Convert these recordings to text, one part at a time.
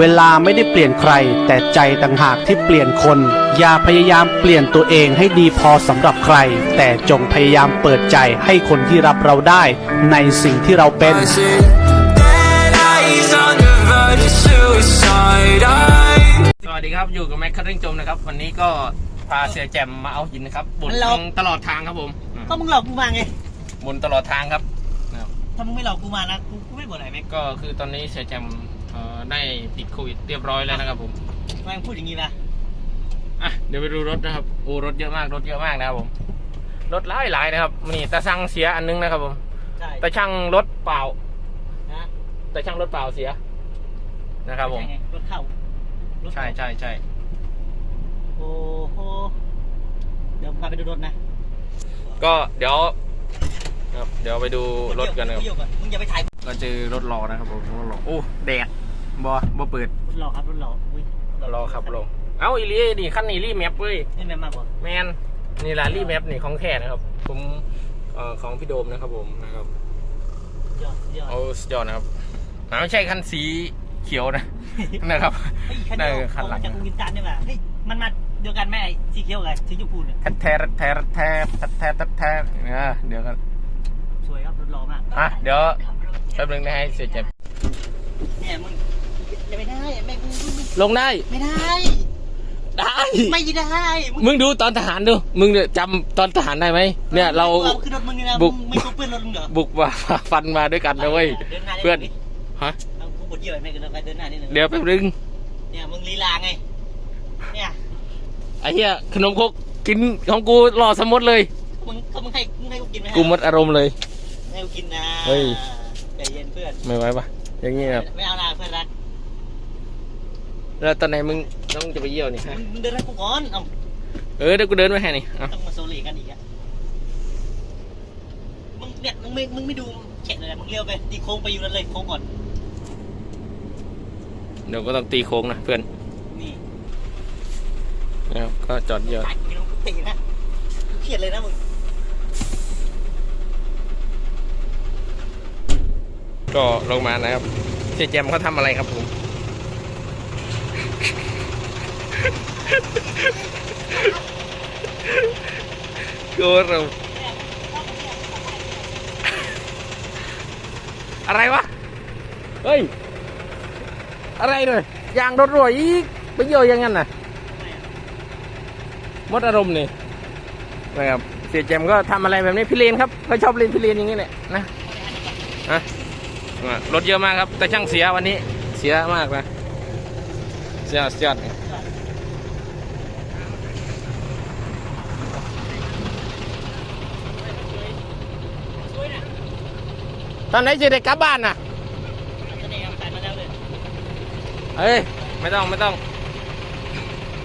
เวลาไม่ได้เปลี่ยนใคร แต่ใจต่างหากที่เปลี่ยนคน อย่าพยายามเปลี่ยนตัวเองให้ดีพอสำหรับใคร แต่จงพยายามเปิดใจให้คนที่รับเราได้ในสิ่งที่เราเป็น I see dead eyes on the verge of suicide. I สวัสดีครับอยู่กับแม็กคัตติ้งจมนะครับ วันนี้ก็พาเสียแจมมาเอาหินนะครับบนมันหลอกทางตลอดทางครับผมอืมก็มึงหลอกกูมาไง บนตลอดทางครับนะครับถ้ามึงไม่หลอกกูมานะกูกูไม่บ่นไหนแม็กก็คือตอนนี้เสียแจม เอ่อได้ติดโควิดเรียบร้อยแล้วนะครับผมแม่งพูดอย่างนี้นะอะเดี๋ยวไปดูรถนะครับโอ้รถเยอะมากรถเยอะมากนะครับผมรถหลายหลายๆนะครับนี่ตาช่างเสียอันนึงนะครับผมใช่ตาช่างรถเปล่านะตาช่างรถเปล่าเสียนะครับผม ใช่ไงรถเข้ารถใช่ใช่ใช่โอ้โหเดี๋ยวพาไปดูรถนะก็เดี๋ยวครับเดี๋ยวไปดูรถกันนะครับ เดี๋ยวก่อนมึงอย่าไปถ่าย ก็เจอรถรอนะครับผมรถรอโอ้แดด บอบอเปิดรถหลอกครับรถหลอกอุ้ยรอครับลงเอ้าอีลี่นี่ขั้นนี้รีแมปเว้ยนี่แม่งมาบ่แมนนี่ละรีแมปนี่ของแท้นะครับ ผมเอ่อของพี่โดมนะครับผมนะครับยอดยอดเอาสุดยอดนะครับอ่าไม่ใช่คันสีเขียวนะ นะครับไอ้ยคันเดียวได้คันหลังเอามาจากวินตันเนี่ยว่ะเฮ้ยมันมาเดียวกันไหมไอ้สีเขียวกับสีชมพูเนี่ยแทะแทะแทะแทะแทะแทะแทะเนี่ยเดี๋ยวกันสวยครับรถหล่อมากอะเดี๋ยวแป๊บนึงนะให้เสียเจ็บเนี่ยมึงอย่า ไปได้แม่งมึงมึงมึงลงได้ ไม่ได้ ได้ ไม่ได้มึงมึงดูตอนทหารดู มึงเนี่ยจำตอนทหารได้ไหมเนี่ยเราขึ้นรถมึงนี่นะบุกมึงไม่รู้เพื่อนรถมึงเหรอบุกมาฟันมาด้วยกันนะเว้ยดิหาได้เพื่อนดิฮะเอากูปวดเยี่ยวไอ้แม่กันไปเดินหน้านิดนึงเดี๋ยวแป๊บนึงเนี่ยมึงลีลาไงเนี่ยไอ้เหี้ยขนมครกกินของกูรอสมดเลยมึงก็มึงให้มึงให้กูกินไหมฮะกูหมดอารมณ์เลยให้กูกินนะเฮ้ยใจเย็นเพื่อนไม่ไหวปะอย่างงี้ครับไม่เอาละเพื่อนรัก แล้วตอนไหนมึงต้องจะไปเยี่ยวนี่ฮะมึงมึงเดินให้กูก่อนเอาเออเดี๋ยวกูเดินไปให้นี่เอาต้องมาโซเลกันอีกอะมึงเนี่ยมึงไม่มึงไม่ดูแฉะเลยนะมึงเลี้ยวไปตีโค้งไปอยู่นั่นเลยโค้งก่อนเดี๋ยวก็ต้องตีโค้งนะเพื่อนนี่นะครับก็จอดเยี่ยว ตายกูต้องตีนะกูเครียดเลยนะมึงก็ลงมานะครับเจ๊แจมเขาทำอะไรครับผม กูเราอะไรวะ เฮ้ย อะไรเลยยางรถรั่วอีกไปเยี่ยวอยังงั้นน่ะมดอารมณ์นี่นะครับเสียแจมก็ทำอะไรแบบนี้พี่เลนครับเขาชอบเล่นพี่เลนอย่างนี้แหละนะอะอะรถเยอะมากครับ แต่ช่างเสียวันนี้ เสียมากนะ เสียเสียด ตอนไหนจะได้กลับบ้านน่ะจะได้เอาใส่มาแล้วเลยเอ้ยไม่ต้องไม่ต้อง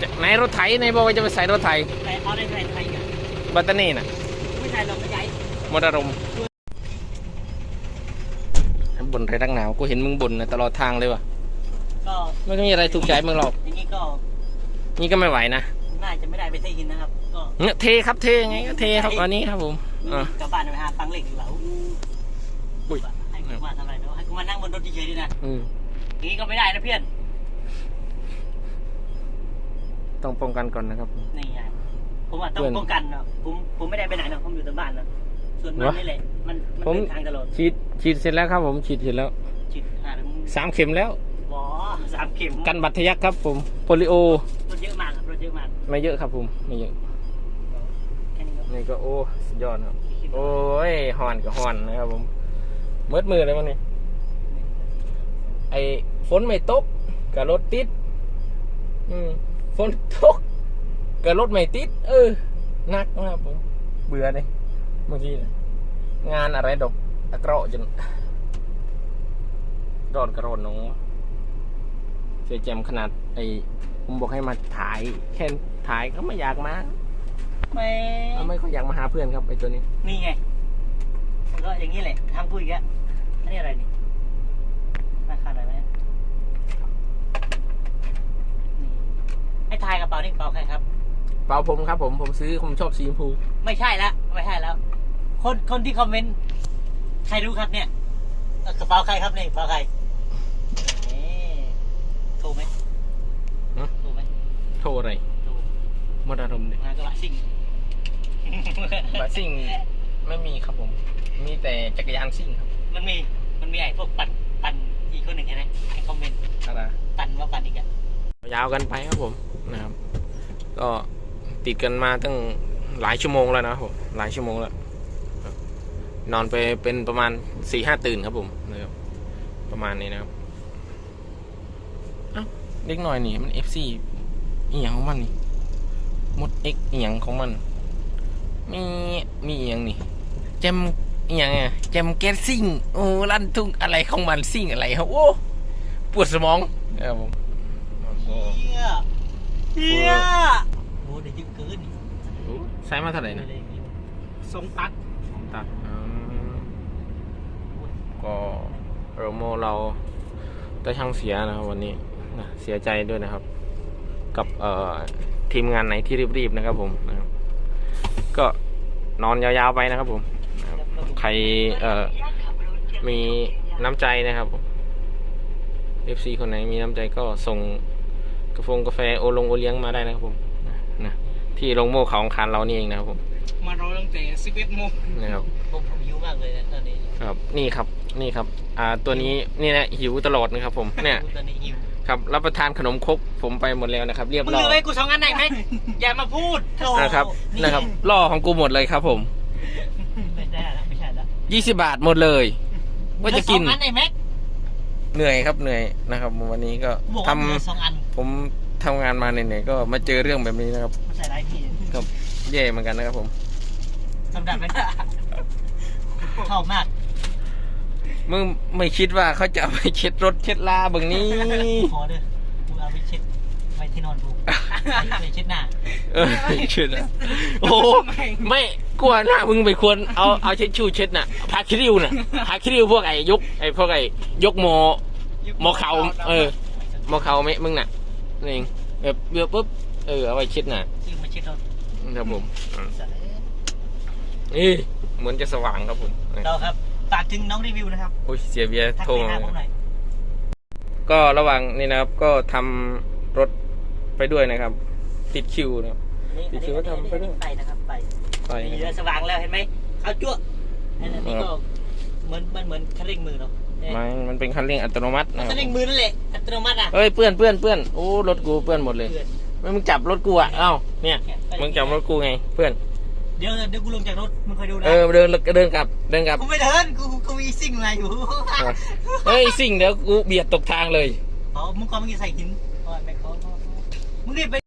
จะไหนรถไถไหนบอกว่าจะไปใส่รถไถใส่เอาได้ใส่ไทยกันบัตเตอร์นี่น่ะไม่ใส่เราขยายหมดอารมณ์บ่นไรตั้งหนาวกูเห็นมึงบ่นนะตลอดทางเลยว่ะก็ไม่มีอะไรถูกใจมึงหรอกอย่างนี้ก็นี่ก็ไม่ไหวนะน่าจะไม่ได้ไปเทหินนะครับก็เนี่ยเทครับเทไงก็เทครับอันนี้ครับผมอะกลับบ้านไปหาฟังเหล็กดีกว่า อุ้ยให้กูมาทำอะไรเนาะให้กูมานั่งบนรถเฉยๆดีนะอืมอย่างนี้ก็ไม่ได้นะเพื่อน ต้องป้องกันก่อนนะครับ นี่ไงผมอะต้องเพื่อนป้องกันเนาะผมผมไม่ได้ไปไหนเนาะผมอยู่แต่บ้านเนาะส่วนมันวะนี่แหละมันมันผมเดินทางตลอดฉีดฉีดเสร็จแล้วครับผมฉีดเสร็จแล้วจิตอ่าแล้วมึงสามเข็มแล้ว บอสามเข็มกันบัตรทะยักครับผมโปลิโอ รถเยอะมากครับรถเยอะมากไม่เยอะครับผมไม่เยอะแค่นี้ก็นี่ก็โอ้สุดยอดครับโอ้ยหอนกับหอนนะครับผม เมืดมือเลยมันนี่ไอ้ฝนไม่ตกกับรถติด อืมฝนตกกับรถไม่ติด เออหนักนะครับผมเบื่อเลยบางทีน่ะงานอะไรดอกตะเกราะจนร้อนกระร้อนน้องเสียแจมขนาด ไอ้ผมบอกให้มาถ่ายแค่ถ่ายก็ไม่อยากมาไม่ไม่ค่อยอยากมาหาเพื่อนครับไอ้ตัวนี้ นี่ไงมันก็อย่างนี้แหละทางพูดอีกแล้ว อันนี้อะไรนี่ธนาคาอะไรไหมนี่ไอ้ทายกระเป๋านี่กระเป๋าใครครับ เป๋าผมครับผมผมซื้อผมชอบสีชมพู ไม่ใช่ละไม่ใช่แล้ว คนคนที่คอมเมนต์ใครรู้ครับเนี่ยกระเป๋าใครครับนี่กระเป๋าใครนี่ถูกไหมฮะ ถูกไหมโทรอะไรถูกหมดอารมณ์เลยงากระบะซิ่ง บัสซิ่งไม่มีครับผม มีแต่จักรยานซิ่งครับ มันมีมันมีไอ้พวกปั่นปั่นอีกคนหนึ่งใช่ไหมไอ้คอมเมนต์อะไรปั่นว่าปั่นอีกอะยาวกันไปครับผมนะครับ ก็ติดกันมาตั้งหลายชั่วโมงแล้วนะครับผมหลายชั่วโมงแล้วครับนอนไปเป็นประมาณสี่ห้าตื่นครับผมนะครับประมาณนี้นะครับเอ้าเล็กหน่อยนี่มัน FC อีหยังของมันนี่มด X อีหยังของมัน มีมีอีหยังนี่แจม อีหยังอะแจมแก๊สซิ่งโอ้ลั่นทุ่งอะไรของมันซิ่งอะไรครับโอ้ปวดสมองครับผมโอ้โหเฮียเฮียโอ้เดี๋ยวยึดเกินนี่ใช้มาเท่าไหร่นะทรงตักตัดอืมก็โรโมเราได้ช่างเสียนะครับวันนี้นะเสียใจด้วยนะครับ กับเอ่อทีมงานไหนที่รีบๆนะครับผมนะครับก็นอนยาวๆไปนะครับผมนะครับ ใครเอ่อมีน้ำใจนะครับผม FC คนไหนมีน้ำใจก็ส่งกาแฟกาแฟโอลงโอเลี้ยงมาได้นะครับผมนะนะที่โรงโม่เขาของคารเรานี่เองนะครับผมมารอตั้งแต่11โมงนะครับผมผมหิวมากเลยนะตอนนี้ครับนี่ครับนี่ครับอ่าตัวนี้นี่นะหิวตลอดนะครับผมเนี่ยตอนนี้หิวครับรับประทานขนมครกผมไปหมดแล้วนะครับ เรียบมึงร้อเหลือไว้ยกูสองอันไหนไหมอย่ามาพูดโธ่นะครับนะครับล่อของกูหมดเลยครับผม ยี่สิบาทหมดเลย ว่าจะกิน เหลือสองอันไหนแม็กเหนื่อยครับเหนื่อยนะครับ วันนี้ก็บอกทำว่าเหลือสองอันผมทำงานมาเหนื่อยๆก็มาเจอเรื่องแบบนี้นะครับไม่ใช่ไรพี่ก็แย่เหมือนกันนะครับผม สำหรับไม่ได้ชอบมากมึงไม่คิดว่าเขาจะเอาไปเช็ดรถเช็ดลาเบิ่งนี้ ขอเด้อกูเอาไปเช็ดไว้ ที่นอนกูไปเช็ดหน้าเออเช็ดอะโอ้โหไม่กลัวหน้ามึงไปควรเอาเอาเช็ดชูเช็ดน่ะพาคิริวน่ะพาคิริวพวกไอ้ยกไอ้พวกไอ้ยกโมโมเขา เออโมเขาไหมมึงน่ะนี่เองแบบเบือปุ๊บเออเอาไว้เช็ดน่ะที่มาเช็ดรถครับผมอืมสัตว์เอ้ยนี่เหมือนจะสว่างครับผมเราครับฝากถึงน้องรีวิวนะครับโอ้ยเสียเบียร์ทักโทรไปมาหาผมหน่อยก็ระหว่างนี้นะครับก็ทำรถ ไปด้วยนะครับ ติดคิวนะครับพี่คิดว่าทำไปด้วยไปนะครับไปไปมีนะคเรืรัอบสว่างแล้วเห็นไหมเอาจั่วนั่นน่ะนี่ครัก็บเหมือนมันเหมือนคันเร่งมือเนาะเอ๊ะมันมันเป็นคันเร่งอัตโนมัตินะคคัรับนเร่งมือนั่นแหละอัตโนมัติอะเอ้ยเปื้อนเปื้อนเปื้อนโอ้รถกูเปื้อนหมดเลยเพื่อนไม่มึงจับรถกูอะเอ้าเนี่ยมึงจับรถกูไงเพื่อน เดี๋ยวเดี๋ยวกูลงจากรถมึงคอยดูนะเออเดินเดินกลับเดินกลับ กูไม่เดินกูกูมีสิ่งอะไรอยู่เฮ้ยสิ่งเดี๋ยวกูเบียดตกทางเลย อ๋อมึงก่อนมึงจะใส่หิน อ๋